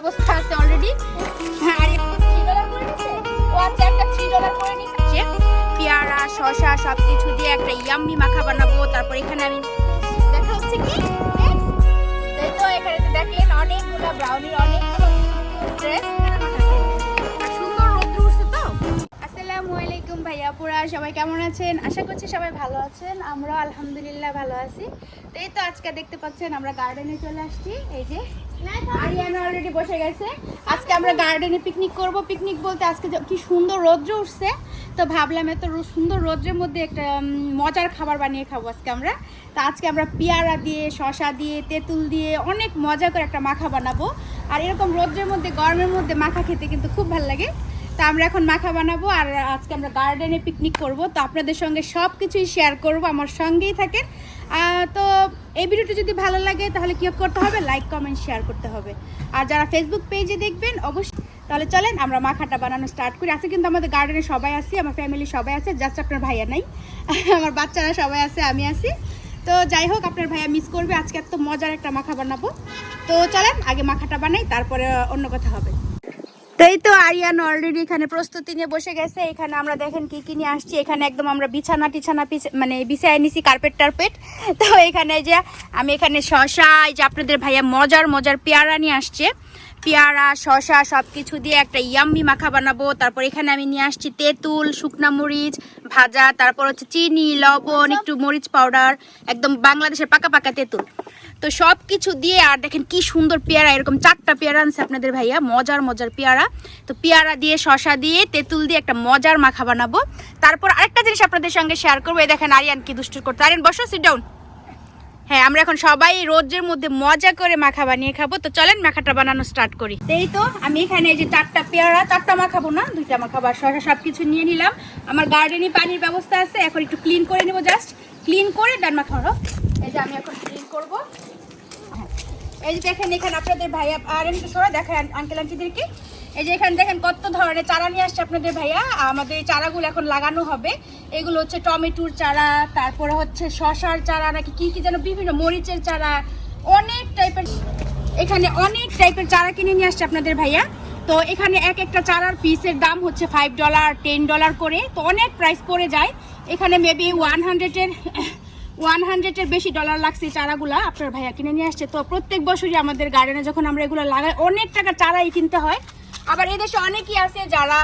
অবস্থা আছে অলরেডি হ্যাঁ পেয়ারা, শসা সব কিছু দিয়ে একটা ইয়াম্মি মাখা বানাবো। তারপর এখানে আমি দেখা হচ্ছে কি? ড্রেস সুন্দর আসসালামু আলাইকুম ভাইয়া সবাই কেমন আছেন? আশা করছি সবাই ভালো আছেন। আমরা আলহামদুলিল্লাহ ভালো আছি। তো এই তো আজকে দেখতে পাচ্ছেন, আমরা গার্ডেনে চলে আসছি। এই যে আরিয়ানা অলরেডি বসে গেছে। আজকে আমরা গার্ডেনে পিকনিক করব। পিকনিক বলতে আজকে কি সুন্দর রৌদ্র উঠছে। তো ভাবলাম এত সুন্দর রৌদ্রের মধ্যে একটা মজার খাবার বানিয়ে খাব আজকে আমরা। তো আজকে আমরা পেয়ারা দিয়ে শশা দিয়ে, তেঁতুল দিয়ে অনেক মজা করে একটা মাখা বানাবো। আর এরকম রৌদ্রের মধ্যে, গরমের মধ্যে মাখা খেতে কিন্তু খুব ভালো লাগে। তো আমরা এখন মাখা বানাবো আর আজকে আমরা গার্ডেনে পিকনিক করব। তো আপনাদের সঙ্গে সব কিছুই শেয়ার করব। আমার সঙ্গেই থাকেন তো এই ভিডিওটি যদি ভালো লাগে, তাহলে কি করতে হবে? লাইক কমেন্ট শেয়ার করতে হবে। আর যারা ফেসবুক পেজে দেখবেন, অবশ্যই তাহলে চলেন, আমরা মাখাটা বানানো স্টার্ট করি। আজকে কিন্তু আমাদের গার্ডেনে সবাই আছি, আমার ফ্যামিলি সবাই আছে জাস্ট আপনার ভাইয়া নাই। আমার বাচ্চারা সবাই আছে, আমি আছি। তো যাই হোক, আপনার ভাইয়া মিস করবে। আজকে এত মজার একটা মাখা বানাবো। তো চলেন, আগে মাখাটা বানাই, তারপরে অন্য কথা হবে। তো এই তো আরিয়ান অলরেডি এখানে প্রস্তুতি নিয়ে বসে গেছে। এখানে আমরা দেখেন কি কি নিয়ে আসছি। এখানে একদম আমরা বিছানা টিছানা মানে বিছায় নিছি কার্পেট টার্পেট। তো এখানে যে আমি এখানে শশা, এই যে আপনাদের ভাইয়া মজার মজার পেয়ারা নিয়ে আসছে। পেয়ারা শশা সব কিছু দিয়ে একটা ইয়াম্মি মাখা বানাবো। তারপর এখানে আমি নিয়ে আসছি তেঁতুল, শুকনা মরিচ ভাজা, তারপর হচ্ছে চিনি, লবণ, একটু মরিচ পাউডার, একদম বাংলাদেশের পাকা পাকা তেঁতুল। তো সব কিছু দিয়ে, আর দেখেন কি সুন্দর পেয়ারা, এরকম চারটা পেয়ারা আনছে আপনাদের ভাইয়া, মজার মজার পেয়ারা। তো পেয়ারা দিয়ে শশা দিয়ে, তেঁতুল দিয়ে একটা মজার মাখা বানাবো। তারপর আরেকটা জিনিস আপনাদের সঙ্গে শেয়ার করব, এই দেখেন আরিয়ান কি দুষ্টুর করতে আরিয়ান, বসো সিট ডাউন হ্যাঁ আমরা এখন সবাই রোদ্রের মধ্যে মজা করে মাখা বানিয়ে খাব। তো চলেন, মাখাটা বানানো স্টার্ট করি। এই তো, আমি এখানে এই যে চারটা পেয়ারা, চারটা মাখাবো না, দুইটা মাখাবো। আর শসা সব কিছু নিয়ে নিলাম। আমার গার্ডেনে পানির ব্যবস্থা আছে, এখন একটু ক্লিন করে নেব জাস্ট ক্লিন করে ডান মাখাবো এই যে আমি এখন ক্লিন করব। এই যে দেখেন এখানে আপনাদের ভাইয়া আর এমনি সবাই দেখেন আঙ্কেল আন্টিদেরকে এই যে এখানে দেখেন কত ধরনের চারা নিয়ে আসছে আপনাদের ভাইয়া। আমাদের এই চারাগুলো এখন লাগানো হবে। এগুলো হচ্ছে টমেটোর চারা, তারপরে হচ্ছে শশার চারা, নাকি কি কি যেন বিভিন্ন মরিচের চারা, অনেক টাইপের এখানে অনেক টাইপের চারা কিনে নিয়ে আসছে আপনাদের ভাইয়া। তো এখানে এক একটা চারার পিসের দাম হচ্ছে ফাইভ ডলার টেন ডলার করে। তো অনেক প্রাইস পড়ে যায়। এখানে মেবি ওয়ান হান্ড্রেডের ওয়ান হান্ড্রেডের বেশি ডলার লাগছে চারাগুলা আপনার ভাইয়া কিনে নিয়ে আসছে। তো প্রত্যেক বছরই আমাদের গার্ডেনে যখন আমরা এগুলো লাগাই, অনেক টাকা চারাই কিনতে হয়। আবার এদেশে অনেকেই আছে যারা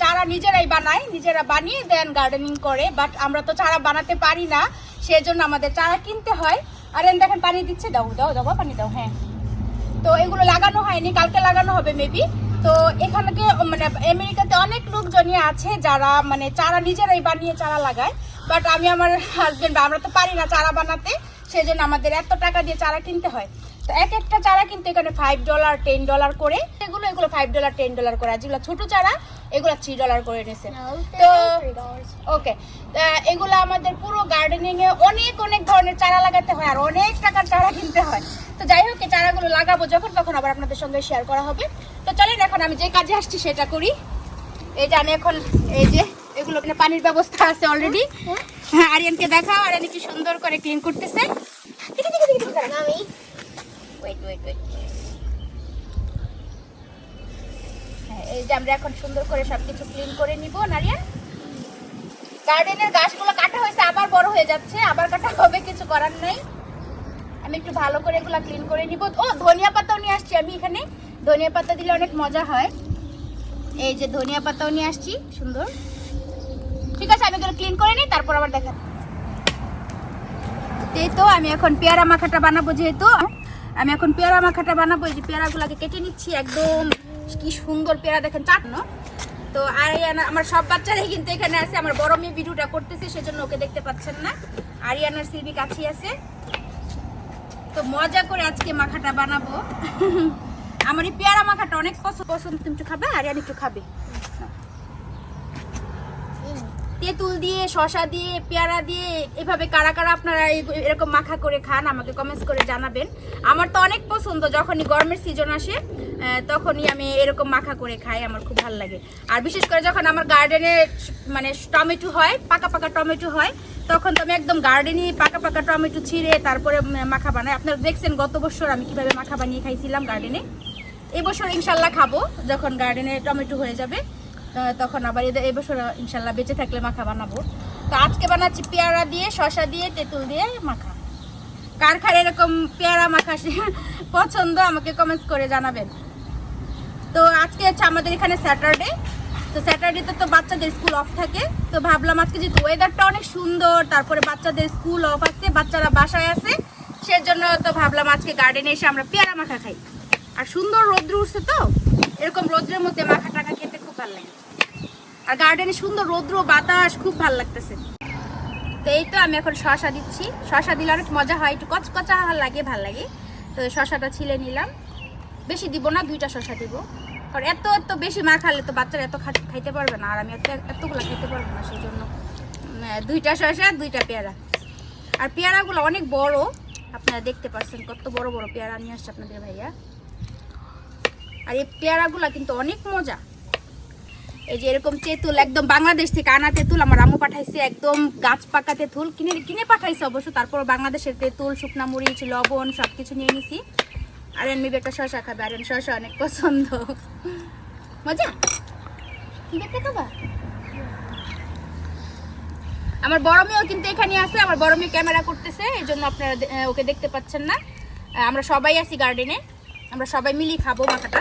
চারা নিজেরাই বানায়, নিজেরা বানিয়ে দেন গার্ডেনিং করে বাট আমরা তো চারা বানাতে পারি না, সেজন্য আমাদের চারা কিনতে হয়। আর এন দেখেন, পানি দিচ্ছে, দাও দাও দাও, পানি দাও হ্যাঁ। তো এগুলো লাগানো হয়নি, কালকে লাগানো হবে মেবি তো এখানে মানে আমেরিকাতে অনেক লোকজনই আছে যারা মানে চারা নিজেরাই বানিয়ে চারা লাগায়। বাট আমি আমার হাজবেন্ড আমরা তো পারি না চারা বানাতে, সেজন্য আমাদের এত টাকা দিয়ে চারা কিনতে হয়। তো এক একটা চারা কিন্তু এখানে ফাইভ ডলার টেন ডলার করে এগুলো এগুলো ফাইভ ডলার টেন ডলার করে। আর যেগুলো ছোট চারা এগুলো থ্রি ডলার করে নিছে তো ওকে এগুলো আমাদের পুরো গার্ডেনিং এ অনেক অনেক ধরনের চারা লাগাতে হয় আর অনেক টাকার চারা কিনতে হয়। তো যাই হোক এই চারাগুলো লাগাবো যখন তখন আবার আপনাদের সঙ্গে শেয়ার করা হবে। তো চলেন এখন আমি যে কাজে আসছি সেটা করি। এই যে আমি এখন এই যে এগুলো মানে পানির ব্যবস্থা আছে অলরেডি হ্যাঁ আরিয়ানকে দেখাও আরিয়ান কি সুন্দর করে ক্লিন করতেছে। ওয়েট ওয়েট ওয়েট এই যে আমরা এখন সুন্দর করে ক্লিন করে নিব গার্ডেনের গাছগুলো কাটা হয়েছে, আবার বড় হয়ে যাচ্ছে, আবার কাটা হবে, কিছু করার নাই। আমি একটু ভালো করে এগুলো ক্লিন করে নিব। ও, ধনিয়া পাতাও নিয়ে আসছি আমি এখানে। ধনিয়া পাতা দিলে অনেক মজা হয়। এই যে ধনিয়া পাতাও নিয়ে আসছি, সুন্দর। ঠিক আছে, আমি এগুলো ক্লিন করে নিই, তারপর আবার দেখা। এই তো, আমি এখন পেয়ারা মাখাটা বানাবো যেহেতু। আমি এখন পেয়ারা মাখাটা বানাবো এই যে পেয়ারাগুলোকে কেটে নিচ্ছি একদম। কি সুন্দর পেয়ারা দেখেন চাটনো তো আরিয়ানা আমার সব বাচ্চারাই কিন্তু এখানে আছে আমার বড় মেয়ে ভিডিওটা করতেছে সেজন্য ওকে দেখতে পাচ্ছেন না। আরিয়ানার সিলবি কাছেই আছে। তো মজা করে আজকে মাখাটা বানাবো। আমার এই পেয়ারা মাখাটা অনেক পছন্দ পছন্দ। তুমি একটু খাবে আরিয়ান একটু খাবে। তেঁতুল দিয়ে শশা দিয়ে, পেয়ারা দিয়ে, এভাবে কারা কারা আপনারা এরকম মাখা করে খান, আমাকে কমেন্টস করে জানাবেন। আমার তো অনেক পছন্দ, যখনই গরমের সিজন আসে তখনই আমি এরকম মাখা করে খাই, আমার খুব ভালো লাগে। আর বিশেষ করে যখন আমার গার্ডেনে মানে টমেটো হয়, পাকা পাকা টমেটো হয়, তখন তো আমি একদম গার্ডেনে পাকা পাকা টমেটো ছিঁড়ে তারপরে মাখা বানাই। আপনারা দেখছেন গত বছর আমি কীভাবে মাখা বানিয়ে খাইছিলাম গার্ডেনে এবছর ইনশাল্লাহ খাব, যখন গার্ডেনে টমেটো হয়ে যাবে। তখন আবার এদের এবছর ইনশাল্লাহ বেঁচে থাকলে মাখা বানাবো। তো আজকে বানাচ্ছি পেয়ারা দিয়ে শশা দিয়ে, তেঁতুল দিয়ে মাখা। কার এরকম পেয়ারা মাখা পছন্দ আমাকে কমেন্টস করে জানাবেন। তো আজকে হচ্ছে আমাদের এখানে স্যাটারডে তো স্যাটারডেতে তো বাচ্চাদের স্কুল অফ থাকে। তো ভাবলাম আজকে যেহেতু ওয়েদারটা অনেক সুন্দর, তারপরে বাচ্চাদের স্কুল অফ আছে, বাচ্চারা বাসায় আছে, সেজন্য তো ভাবলাম আজকে গার্ডেনে এসে আমরা পেয়ারা মাখা খাই। আর সুন্দর রৌদ্র উঠছে তো, এরকম রৌদ্রের মধ্যে মাখা টাকা ভালো লাগে। আর গার্ডেনে সুন্দর রৌদ্র, বাতাস, খুব ভালো লাগতেছে। তো এই তো আমি এখন শশা দিচ্ছি। শশা দিলে অনেক মজা হয়, একটু কচকচা লাগে, ভালো লাগে। তো শশাটা ছিলে নিলাম। বেশি দিব না, দুইটা শশা দিব। কারণ এত এত বেশি মা খালে তো বাচ্চারা এত খাইতে পারবে না। আর আমি এত, এতগুলো খাইতে পারব না সেই জন্য দুইটা শশা, দুইটা পেয়ারা। আর পেয়ারাগুলো অনেক বড়। আপনারা দেখতে পাচ্ছেন কত বড় বড় পেয়ারা নিয়ে আসছে আপনাদের ভাইয়া। আর এই পেয়ারাগুলো কিন্তু অনেক মজা। এই যে এরকম তেঁতুল, একদম বাংলাদেশ থেকে আনা তেঁতুল আমার আম্মু পাঠাইছে, একদম গাছ পাকা তেঁতুল। কিনে কিনে পাঠাইছে অবশ্য তারপর বাংলাদেশের তেঁতুল, শুকনা মরিচ, লবণ সব কিছু নিয়ে নিছি। আর মেবি একটা শশা খাবে আর শশা অনেক পছন্দ। মজা? খাবা আমার বড় মেয়েও কিন্তু এখানে আছে, আমার বড় মেয়ে ক্যামেরা করতেছে, এই জন্য আপনারা ওকে দেখতে পাচ্ছেন না। আমরা সবাই আছি গার্ডেনে আমরা সবাই মিলি খাব মাথাটা।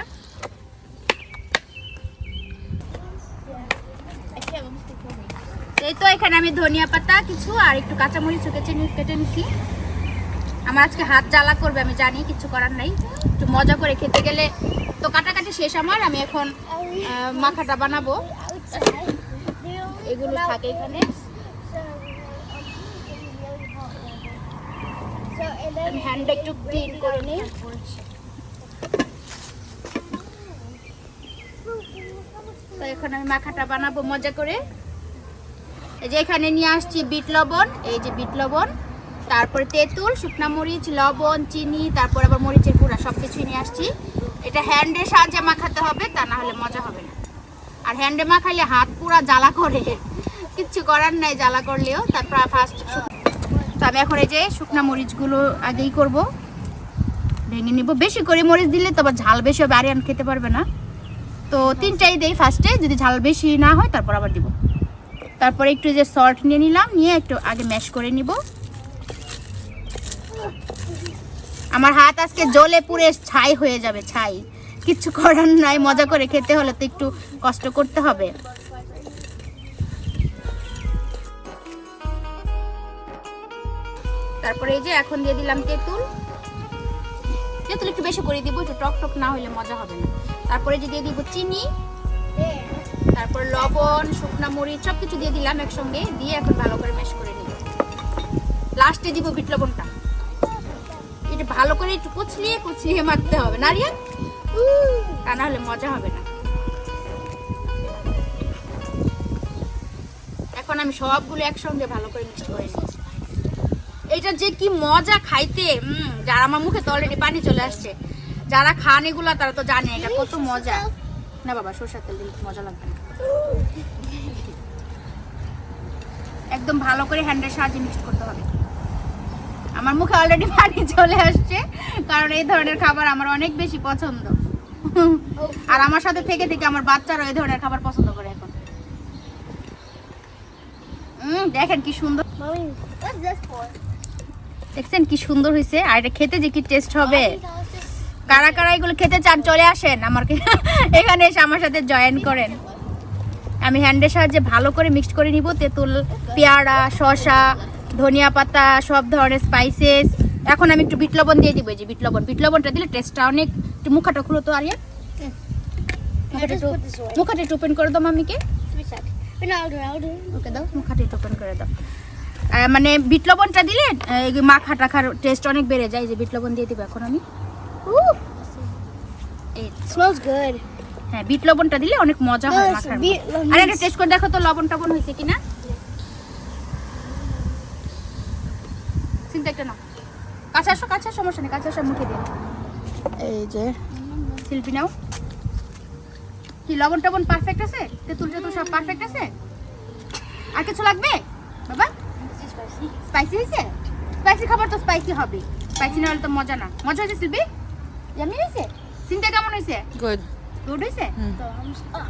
এই তো এখানে আমি ধনিয়া পাতা, কিছু আর একটু কাঁচামরিচ কেটে কেটে নিছি। আমার আজকে হাত জ্বালা করবে, আমি জানি, কিছু করার নাই। একটু মজা করে খেতে গেলে তো কাটাকাটি শেষ আমার, আমি এখন মাখাটা বানাবো। এগুলো থাকে এখানে। একটু করে তো এখন আমি মাখাটা বানাবো মজা করে। এই যে এখানে নিয়ে আসছি বিট লবণ, এই যে বিট লবণ, তারপরে তেঁতুল, শুকনা মরিচ, লবণ, চিনি, তারপর আবার মরিচের গুঁড়া সব কিছুই নিয়ে আসছি। এটা হ্যান্ডের সাহায্যে মাখাতে হবে, তা না হলে মজা হবে না। আর হ্যান্ডে মাখাইলে হাত পুরা জ্বালা করে। কিচ্ছু করার নাই, জ্বালা করলেও। তারপর ফার্স্ট তো আমি এখন এই যে শুকনা মরিচগুলো আগেই করব। ভেঙে নিব। বেশি করে মরিচ দিলে তো আবার ঝাল বেশি হবে আরিয়ান খেতে পারবে না। তো তিনটাই দেই ফার্স্টে যদি ঝাল বেশি না হয়, তারপর আবার দিব। তারপরে একটু যে সল্ট নিয়ে নিলাম, নিয়ে একটু আগে ম্যাশ করে নিব। আমার হাত আজকে জ্বলে পুড়ে ছাই হয়ে যাবে, ছাই। কিচ্ছু করার নাই, মজা করে খেতে হলে তো একটু কষ্ট করতে হবে। তারপরে এই যে এখন দিয়ে দিলাম তেঁতুল। তেঁতুল একটু বেশি করে দিব, একটু টক টক না হলে মজা হবে না। তারপরে যে দিয়ে দিব চিনি। তারপর লবণ, শুকনা মরিচ সব কিছু দিয়ে দিলাম একসঙ্গে, দিয়ে এখন ভালো করে ম্যাশ করে নিব। লাস্টে দিব বিট লবণটা। এটা ভালো করে একটু কুচলিয়ে কুচলিয়ে মারতে হবে নারিয়া তা না হলে মজা হবে না। এখন আমি সবগুলো একসঙ্গে ভালো করে মিক্স করে নিই এটা যে কি মজা খাইতে যারা আমার মুখে তো অলরেডি পানি চলে আসছে। যারা খান এগুলা, তারা তো জানে, এটা কত মজা। না বাবা সরষের তেল দিলে মজা লাগবে না। একদম ভালো করে হ্যান্ডের সাহায্যে মিক্স করতে হবে। আমার মুখে অলরেডি পানি চলে আসছে কারণ এই ধরনের খাবার আমার অনেক বেশি পছন্দ। আর আমার সাথে থেকে থেকে আমার বাচ্চারা এই ধরনের খাবার পছন্দ করে এখন। দেখেন কি সুন্দর? দেখছেন কি সুন্দর হয়েছে আর এটা খেতে যে কি টেস্ট হবে? কারা কারা এগুলো খেতে চান চলে আসেন আমার এখানে এসে আমার সাথে জয়েন করেন। আমি হ্যান্ডের সাহায্যে ভালো করে মিক্সড করে নিব। তেঁতুল, পেয়ারা, শসা, ধনিয়া পাতা, সব ধরনের স্পাইসেস এখন আমি একটু বিট লবণ দিয়ে দিব। যে বিট লবণ। বিট লবণটা দিলে টেস্টটা অনেক একটু মুখাটা খুলো তো, আরিয়া। মুখাটা একটু ওপেন করে দাও মামিকে। দাও ওপেন করে দাও। মানে বিট লবণটা দিলে মাখা টাখার টেস্ট অনেক বেড়ে যায়। যে বিট লবণ দিয়ে দিব এখন আমি। Ooh, smells good. হ্যাঁ বিট লবণটা দিলে অনেক মজা হয় মাখার আর একটা টেস্ট করে দেখো তো লবণ টবণ হয়েছে কিনা। চিন্তা একটা না কাছে আসো কাছে সমস্যা নেই কাছে আসো মুখে দিন এই যে। শিল্পী নাও। কি লবণ টবণ পারফেক্ট আছে? তেঁতুল টেতুল সব পারফেক্ট আছে? আর কিছু লাগবে? বাবা. স্পাইসি হয়েছে? স্পাইসি খাবার তো স্পাইসি হবে। স্পাইসি না হলে তো মজা না। মজা হয়েছে শিল্পী হয়েছে? সিনটা কেমন হয়েছে? গুড গুড হয়েছে? ah,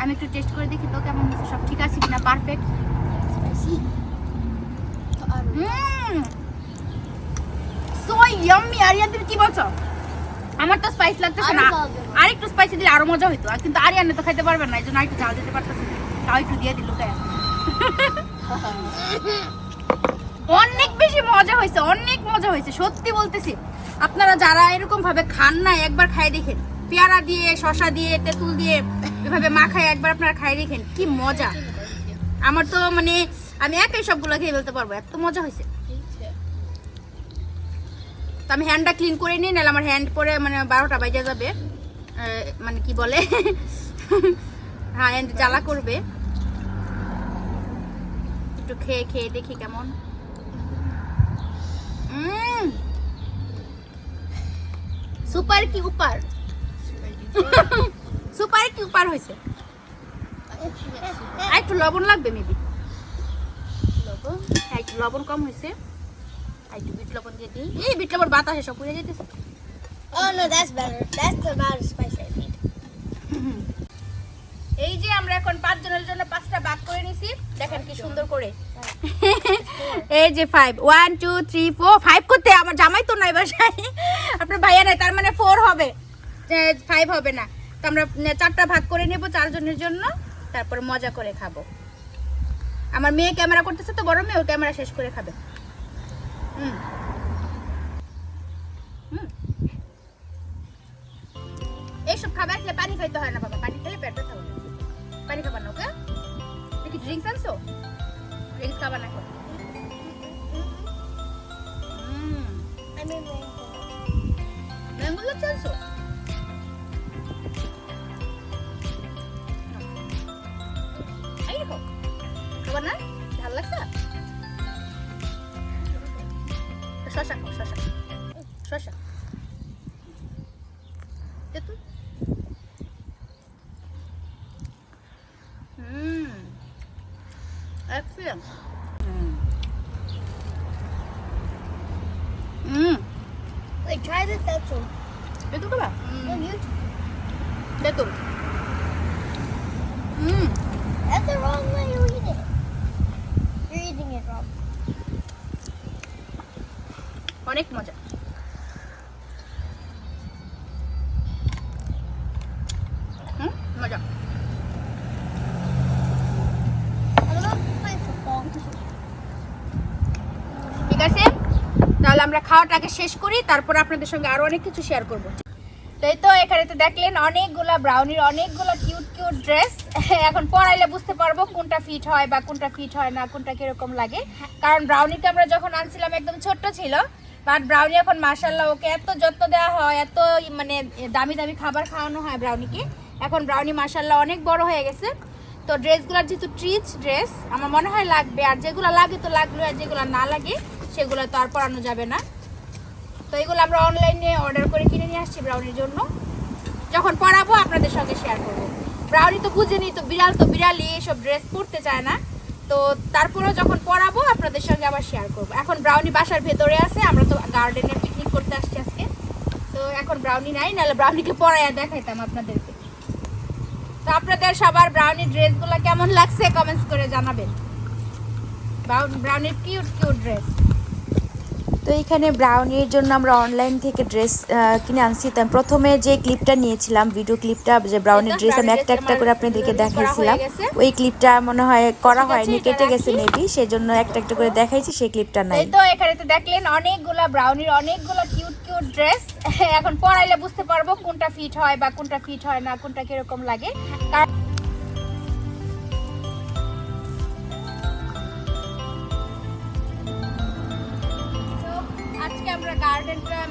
আমি একটু টেস্ট করে দেখি তো কেমন হয়েছে সব ঠিক আছে কিনা? পারফেক্ট. সো ইয়াম্মি আরিয়ান তুমি কি বলছো? আমার তো স্পাইস লাগতেছে না। আরও আর একটু স্পাইসি দিলে আরও মজা হইতো। আর কিন্তু আরিয়ানে তো খাইতে পারবে না এই জন্য আর একটু ঝাল দিতে পারতেছে। তাও একটু দিয়ে দিল অনেক বেশি মজা হয়েছে, অনেক মজা হয়েছে, সত্যি বলতেছি। আপনারা যারা এরকম ভাবে খান না, একবার খাই দেখেন। পেয়ারা দিয়ে শশা দিয়ে, তেঁতুল দিয়ে, এভাবে মাখায় একবার আপনারা খাই দেখেন, কি মজা। আমার তো মানে আমি একাই সবগুলো খেয়ে ফেলতে পারব, এত মজা হয়েছে। তো আমি হ্যান্ডটা ক্লিন করে নিই, নাহলে আমার হ্যান্ড পরে মানে বারোটা বাজে যাবে। মানে কি বলে? হ্যাঁ হ্যান্ড জ্বালা করবে। একটু খেয়ে খেয়ে দেখি কেমন। Super key উপার? সুপার কি উপার হয়েছে? আর একটু লবণ লাগবে মেবি লবণ হ্যাঁ একটু লবণ কম হয়েছে। আর একটু বিট লবণ দিয়ে দিই। এই বিট লবণ বাতাসে সব পুড়ে যেতেছে। Oh no, that's better. That's the amount of spice I need. এই যে আমরা এখন পাঁচ জনের জন্য পাঁচটা ভাগ করে নিছি। দেখেন কি সুন্দর করে। এই যে five one two three four five করতে আমার জামাই তো নাই বাসায়। আপনার ভাইয়া নাই, তার মানে ফোর হবে। ফাইভ হবে না। তো আমরা চারটা ভাগ করে নেব চারজনের জন্য, তারপরে মজা করে খাব। আমার মেয়ে ক্যামেরা করতেছে তো, বড় মেয়ে ও ক্যামেরা শেষ করে খাবে। হুম। এইসব খাবার খেলে পানি খাইতে হয় না বাবা। পানি খেলে পেট ব্যথা হবে পানি খাবার না, ওকে? দেখি ড্রিঙ্কস আনছো? ড্রিঙ্কস খাবার না হুম Like, try this pretzel. তেঁতুল খাবা No, you. তেঁতুল Mmm. That's the wrong way to eat it. You're eating it wrong. অনেক মজা হুম মজা I'm gonna play football. ঠিক আছে তাহলে আমরা খাওয়াটাকে শেষ করি, তারপর আপনাদের সঙ্গে আরও অনেক কিছু শেয়ার করব। তো এই তো এখানে তো দেখলেন অনেকগুলা ব্রাউনির অনেকগুলো কিউট কিউট ড্রেস এখন পরাইলে বুঝতে পারব কোনটা ফিট হয় বা কোনটা ফিট হয় না, কোনটা কীরকম লাগে। কারণ ব্রাউনিকে আমরা যখন আনছিলাম একদম ছোট্ট ছিল বাট ব্রাউনি এখন মাসাল্লাহ ওকে এত যত্ন দেওয়া হয়, এত মানে দামি দামি খাবার খাওয়ানো হয় ব্রাউনিকে এখন ব্রাউনি মাসাল্লাহ অনেক বড় হয়ে গেছে। তো ড্রেসগুলোর যেহেতু ট্রিচ ড্রেস আমার মনে হয় লাগবে। আর যেগুলো লাগে তো লাগল, আর যেগুলো না লাগে সেগুলো তো আর পরানো যাবে না। তো এগুলো আমরা অনলাইনে অর্ডার করে কিনে নিয়ে আসছি ব্রাউনির জন্য। যখন পরাবো, আপনাদের সঙ্গে শেয়ার করব। ব্রাউনি তো বুঝেনি তো, বিড়াল তো বিড়ালি এসব ড্রেস পরতে চায় না। তো তারপরেও যখন পরাবো, আপনাদের সঙ্গে আবার শেয়ার করব। এখন ব্রাউনি বাসার ভেতরে আছে, আমরা তো গার্ডেনে পিকনিক করতে আসছি আজকে। তো এখন ব্রাউনি নাই, নাহলে ব্রাউনিকে পরাইয়া দেখাইতাম আপনাদেরকে। তো আপনাদের সবার ব্রাউনি ড্রেসগুলো কেমন লাগছে কমেন্টস করে জানাবেন। ব্রাউনির কিউট কিউট ড্রেস তো এখানে ব্রাউনির জন্য আমরা অনলাইন থেকে ড্রেস কিনে আনছি। তো প্রথমে যে ক্লিপটা নিয়েছিলাম ভিডিও ক্লিপটা যে ব্রাউনির ড্রেস আমি একটা একটা করে আপনাদেরকে দেখাইছিলাম। ওই ক্লিপটা মনে হয় করা হয়নি কেটে গেছে। মেবি সেজন্য একটা একটা করে দেখাইছি সেই ক্লিপটা নাই। তো এখানে তো দেখলেন অনেকগুলা ব্রাউনির অনেকগুলো কিউট কিউট ড্রেস এখন পরাইলে বুঝতে পারব কোনটা ফিট হয় বা কোনটা ফিট হয় না কোনটা কীরকম লাগে। কারণ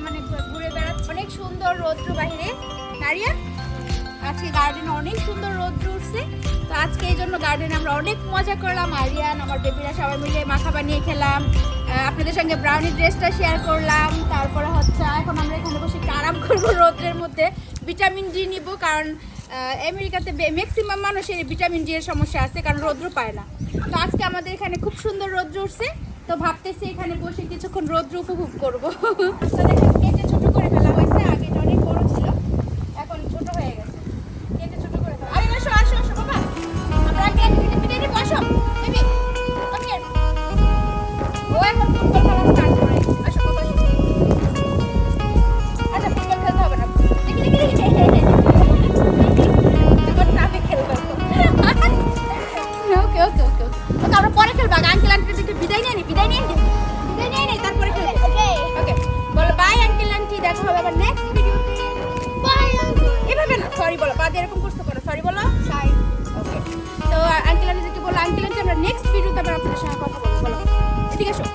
মানে ঘুরে বেড়াচ্ছি। অনেক সুন্দর রৌদ্র বাহিরে। নারিয়া, আজকে গার্ডেনে অনেক সুন্দর রৌদ্র উঠছে। তো আজকে এই জন্য গার্ডেনে আমরা অনেক মজা করলাম। আরিয়ান, আমার বেবিরা সবাই মিলে মাখা বানিয়ে খেলাম। আপনাদের সঙ্গে ব্রাউনি ড্রেসটা শেয়ার করলাম। তারপরে হচ্ছে, এখন আমরা এখানে বসে আরাম করব রৌদ্রের মধ্যে। ভিটামিন ডি নিব, কারণ আমেরিকাতে ম্যাক্সিমাম মানুষের ভিটামিন ডি এর সমস্যা আছে, কারণ রৌদ্র পায় না। তো আজকে আমাদের এখানে খুব সুন্দর রৌদ্র উঠছে। তো ভাবতেছি এখানে বসে কিছুক্ষণ রৌদ্র উপভোগ করব। দেখেন সরি বলো। পা দিয়ে এরকম করছ করো সরি বলো। সাই ওকে তো আঙ্কেল আন্টিদেরকে বলো আঙ্কেল আন্টি আমরা নেক্সট ভিডিওতে আবার আপনাদের সঙ্গে কথা বলব। বলো। এদিকে এসো।